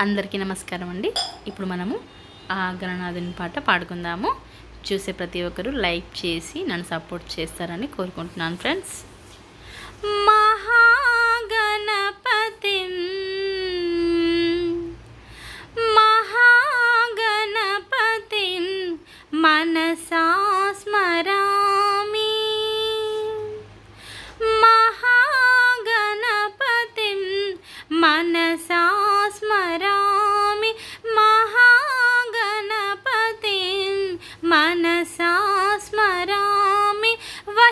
అందరికీ నమస్కారం అండి. ఇప్పుడు మనము ఆ గణనాథుని పాట పాడుకుందాము. చూసే ప్రతి ఒక్కరూ లైక్ చేసి నన్ను సపోర్ట్ చేస్తారని కోరుకుంటున్నాను ఫ్రెండ్స్. మహాగణపతి మహాగణపతి మనసా స్మరామి. మహాగణపతిం మనసా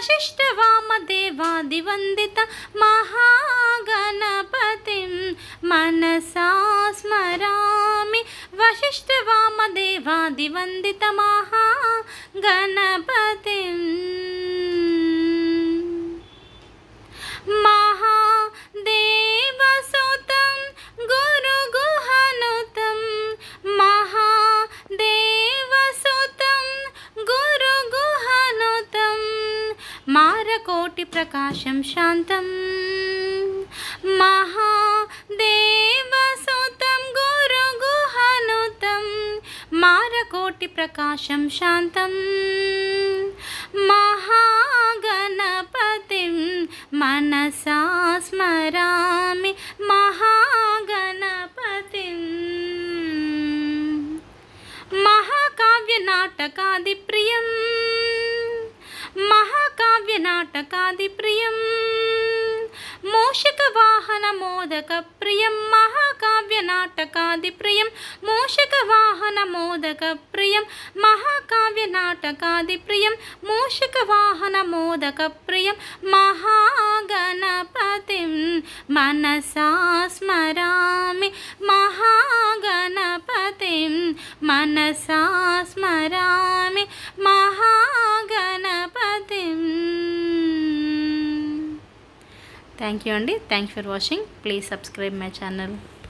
వశిష్ఠవామదేవాదివందిత మహాగణపతిం మనసా స్మరామి వశిష్ఠవామదేవాదివందిత మహాగణపతిం మారకోటి ప్రకాశం శాంతం. మహాదేవసుతం గురుగుహనుతం మారకోటి ప్రకాశం శాంతం. మహాగణపతిం మనసా స్మరామి మహాగణపతిం. మహాకావ్యనాటకాది ప్రియం. నాటకాది ప్రియం మోషక వాహన మోదక ప్రియం మహాకావ్య నాటకాది ప్రియం మోషక వాహన మోదక ప్రియం మహాకావ్య నాటకాది ప్రియం మోషక వాహన మోదక ప్రియం మహాగణపతిం మనసా స్మరామి మహాగణపతిం థ్యాంక్ యూ అండి. Thank you for watching. Please subscribe my channel.